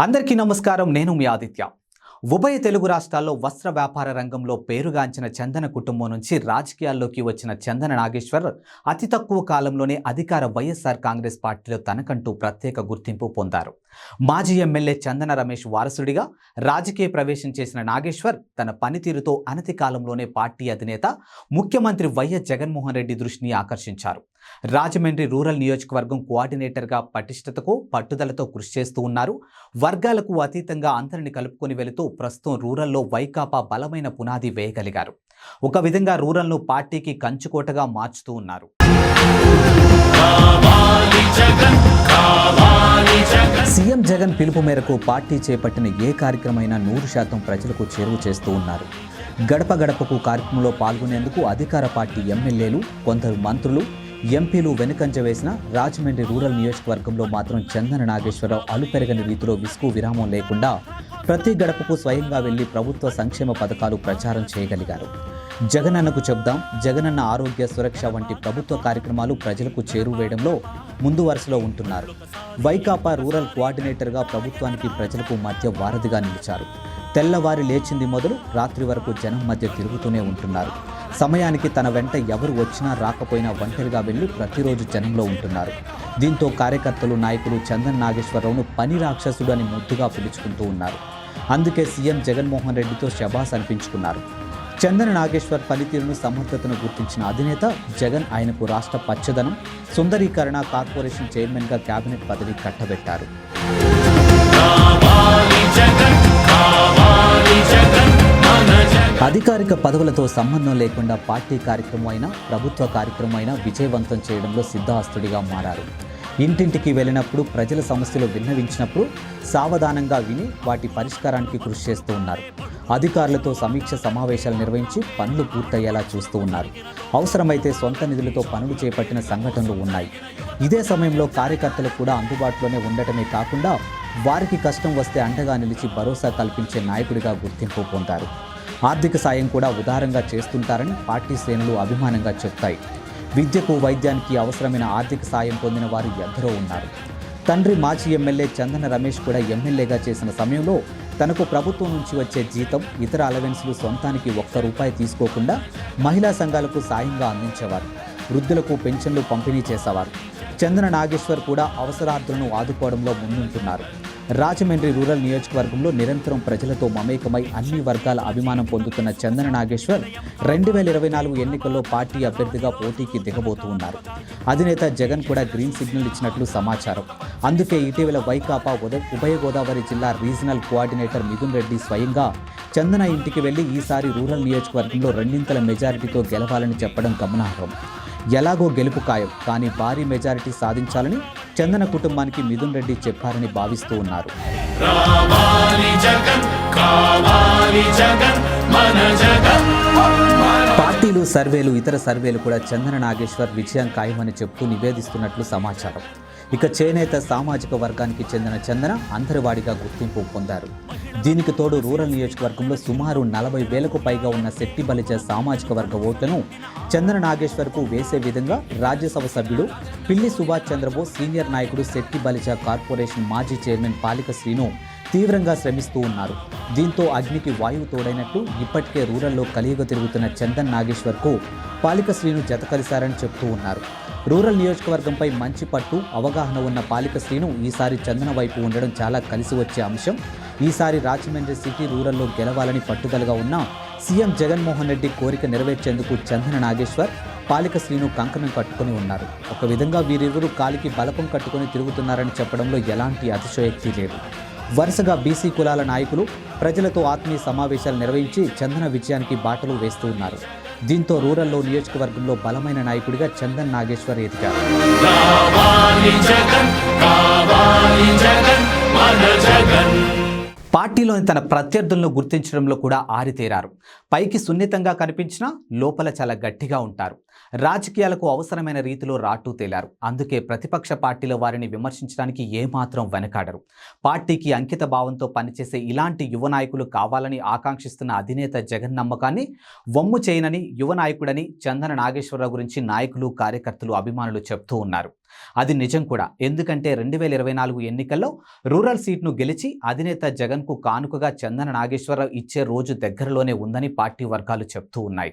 అందరికీ నమస్కారం. నేను మీ ఆదిత్య. ఉభయ తెలుగు రాష్ట్రాల్లో వస్త్ర వ్యాపార రంగంలో పేరుగాంచిన చందన కుటుంబం నుంచి రాజకీయాల్లోకి వచ్చిన చందన నాగేశ్వర్ అతి తక్కువ కాలంలోనే అధికార వైఎస్ఆర్ కాంగ్రెస్ పార్టీలో తనకంటూ ప్రత్యేక గుర్తింపు పొందారు. మాజీ ఎమ్మెల్యే చందన రమేష్ వారసుడిగా రాజకీయ ప్రవేశం చేసిన నాగేశ్వర్ తన పనితీరుతో అనతి కాలంలోనే పార్టీ అధినేత ముఖ్యమంత్రి వైఎస్ జగన్మోహన్ రెడ్డి దృష్టిని ఆకర్షించారు. రాజమండ్రి రూరల్ నియోజకవర్గం కోఆర్డినేటర్గా పటిష్టతకు పట్టుదలతో కృషి చేస్తూ ఉన్నారు. వర్గాలకు అతీతంగా అందరిని కలుపుకొని వెళుతూ ప్రస్తుతం రూరల్లో వైకాపా బలమైన పునాది వేయగలిగారు. ఒక విధంగా రూరల్ను పార్టీకి కంచుకోటగా మార్చుతూ ఉన్నారు. సీఎం జగన్ పిలుపు మేరకు పార్టీ చేపట్టిన ఏ కార్యక్రమైనా నూరు శాతం ప్రజలకు చేరువ చేస్తూ ఉన్నారు. గడప గడపకు కార్యక్రమంలో పాల్గొనేందుకు అధికార పార్టీ ఎమ్మెల్యేలు కొందరు మంత్రులు ఎంపీలు వెనుకంజ వేసిన రాజమండ్రి రూరల్ నియోజకవర్గంలో మాత్రం చందన నాగేశ్వరరావు అలుపెరగని రీతిలో విసుగు విరామం లేకుండా ప్రతి గడపకు స్వయంగా వెళ్ళి ప్రభుత్వ సంక్షేమ పథకాలు ప్రచారం చేయగలిగారు. జగనన్నకు చెప్దాం జగనన్న ఆరోగ్య సురక్ష వంటి ప్రభుత్వ కార్యక్రమాలు ప్రజలకు చేరువేయడంలో ముందు వరుసలో ఉంటున్నారు. వైకాపా రూరల్ కోఆర్డినేటర్గా ప్రభుత్వానికి ప్రజలకు మధ్య వారధిగా నిలిచారు. తెల్లవారి లేచింది మొదలు రాత్రి వరకు జనం మధ్య తిరుగుతూనే ఉంటున్నారు. సమయానికి తన వెంట ఎవరు వచ్చినా రాకపోయినా ఒంటరిగా వెళ్ళి ప్రతిరోజు జనంలో ఉంటున్నారు. దీంతో కార్యకర్తలు నాయకులు చందన్ నాగేశ్వరరావును పని రాక్షసుడు అని ముద్దుగా పిలుచుకుంటూ ఉన్నారు. అందుకే సీఎం జగన్మోహన్ రెడ్డితో శబాస్ అనిపించుకున్నారు. చందన నాగేశ్వర్ పనితీరును సమర్థతను గుర్తించిన అధినేత జగన్ ఆయనకు రాష్ట్ర పచ్చదనం సుందరీకరణ కార్పొరేషన్ చైర్మన్గా కేబినెట్ పదవి కట్టబెట్టారు. అధికారిక పదవులతో సంబంధం లేకుండా పార్టీ కార్యక్రమం అయినా ప్రభుత్వ కార్యక్రమం అయినా విజయవంతం చేయడంలో సిద్ధహస్తుడిగా మారారు. ఇంటింటికి వెళ్ళినప్పుడు ప్రజల సమస్యలు విన్నవించినప్పుడు సావధానంగా విని వాటి పరిష్కారానికి కృషి చేస్తూ ఉన్నారు. అధికారులతో సమీక్ష సమావేశాలు నిర్వహించి పనులు పూర్తయ్యేలా చూస్తూ ఉన్నారు. అవసరమైతే సొంత నిధులతో పనులు చేపట్టిన సంఘటనలు ఉన్నాయి. ఇదే సమయంలో కార్యకర్తలు కూడా అందుబాటులోనే ఉండటమే కాకుండా వారికి కష్టం వస్తే అండగా నిలిచి భరోసా కల్పించే నాయకుడిగా గుర్తింపు పొందారు. ఆర్థిక సాయం కూడా ఉదారంగా చేస్తుంటారని పార్టీ శ్రేణులు అభిమానంగా చెప్తాయి. విద్యకు వైద్యానికి అవసరమైన ఆర్థిక సాయం పొందిన వారు ఎందరో ఉన్నారు. తండ్రి మాజీ ఎమ్మెల్యే చందన రమేష్ కూడా ఎమ్మెల్యేగా చేసిన సమయంలో తనకు ప్రభుత్వం నుంచి వచ్చే జీతం ఇతర అలవెన్స్లు సొంతానికి ఒక్క రూపాయి తీసుకోకుండా మహిళా సంఘాలకు సాయంగా అందించేవారు. వృద్ధులకు పెన్షన్లు పంపిణీ చేసేవారు. చందన నాగేశ్వర్ కూడా అవసరార్థులను ఆదుకోవడంలో ముందుంటున్నారు. రాజమండ్రి రూరల్ నియోజకవర్గంలో నిరంతరం ప్రజలతో మమేకమై అన్ని వర్గాల అభిమానం పొందుతున్న చందన నాగేశ్వర్ రెండు వేల ఇరవై నాలుగు ఎన్నికల్లో పార్టీ అభ్యర్థిగా పోటీకి దిగబోతూ ఉన్నారు అధినేత జగన్ కూడా గ్రీన్ సిగ్నల్ ఇచ్చినట్లు సమాచారం. అందుకే ఇటీవల వైకాపా ఉద ఉభయ గోదావరి జిల్లా రీజనల్ కోఆర్డినేటర్ మిథున్ రెడ్డి స్వయంగా చందన ఇంటికి వెళ్ళి ఈసారి రూరల్ నియోజకవర్గంలో రెండింతల మెజారిటీతో గెలవాలని చెప్పడం గమనార్హం. ఎలాగో గెలుపు ఖాయం కానీ భారీ మెజారిటీ సాధించాలని చందన కుటుంబానికి మిథున్ రెడ్డి చెప్పారని భావిస్తూ ఉన్నారు. పార్టీలు సర్వేలు ఇతర సర్వేలు కూడా చందన నాగేశ్వర్ విజయం ఖాయమని చెప్తూ నివేదిస్తున్నట్లు సమాచారం. ఇక చేనేత సామాజిక వర్గానికి చెందిన చందన అంతరివాడిగా గుర్తింపు పొందారు. దీనికి తోడు రూరల్ నియోజకవర్గంలో సుమారు నలభై వేలకు పైగా ఉన్న శెట్టి బలిజ సామాజిక వర్గ ఓట్లను చందన నాగేశ్వర్కు వేసే విధంగా రాజ్యసభ సభ్యుడు పిల్లి సుభాష్ చంద్రబోస్ సీనియర్ నాయకుడు శెట్టి బలిజ కార్పొరేషన్ మాజీ చైర్మన్ పాలిక శ్రీను తీవ్రంగా శ్రమిస్తూ ఉన్నారు. దీంతో అగ్నికి వాయువు తోడైనట్టు ఇప్పటికే రూరల్లో కలియుగ తిరుగుతున్న చందన్ నాగేశ్వర్కు పాలిక శ్రీను జత కలిశారని చెప్తూ ఉన్నారు. రూరల్ నియోజకవర్గంపై మంచి పట్టు అవగాహన ఉన్న పాలిక శ్రీను ఈసారి చందన వైపు ఉండడం చాలా కలిసి వచ్చే అంశం. ఈసారి రాజమండ్రి సిటీ రూరల్లో గెలవాలని పట్టుదలగా ఉన్న సీఎం జగన్మోహన్ రెడ్డి కోరిక నెరవేర్చేందుకు చందన నాగేశ్వర్ పాలిక శ్రీను కంకణం కట్టుకొని ఉన్నారు. ఒక విధంగా వీరిరువురు కాలికి బలపం కట్టుకొని తిరుగుతున్నారని చెప్పడంలో ఎలాంటి అతిశయోక్తి లేదు. వరుసగా బీసీ కులాల నాయకులు ప్రజలతో ఆత్మీయ సమావేశాలు నిర్వహించి చందన విజయానికి బాటలు వేస్తూ ఉన్నారు. దీంతో రూరల్లో నియోజకవర్గంలో బలమైన నాయకుడిగా చందన్ నాగేశ్వర్ ఎదిగారు. పార్టీలోని తన ప్రత్యర్థులను గుర్తించడంలో కూడా ఆరితేరారు. పైకి సున్నితంగా కనిపించినా లోపల చాలా గట్టిగా ఉంటారు. రాజకీయాలకు అవసరమైన రీతిలో రాటూ తేలారు. అందుకే ప్రతిపక్ష పార్టీల వారిని విమర్శించడానికి ఏమాత్రం వెనకాడరు. పార్టీకి అంకిత భావంతో పనిచేసే ఇలాంటి యువ నాయకులు కావాలని ఆకాంక్షిస్తున్న అధినేత జగన్ నమ్మకాన్ని వమ్ము చేయనని యువ నాయకుడని చందన నాగేశ్వరరావు గురించి నాయకులు కార్యకర్తలు అభిమానులు చెప్తూ ఉన్నారు. అది నిజం కూడా. ఎందుకంటే రెండు వేల ఇరవై నాలుగు ఎన్నికల్లో రూరల్ సీట్ను గెలిచి అధినేత జగన్కు కానుకగా చందన నాగేశ్వరరావు ఇచ్చే రోజు దగ్గరలోనే ఉందని పార్టీ వర్గాలు చెప్తూ ఉన్నాయి.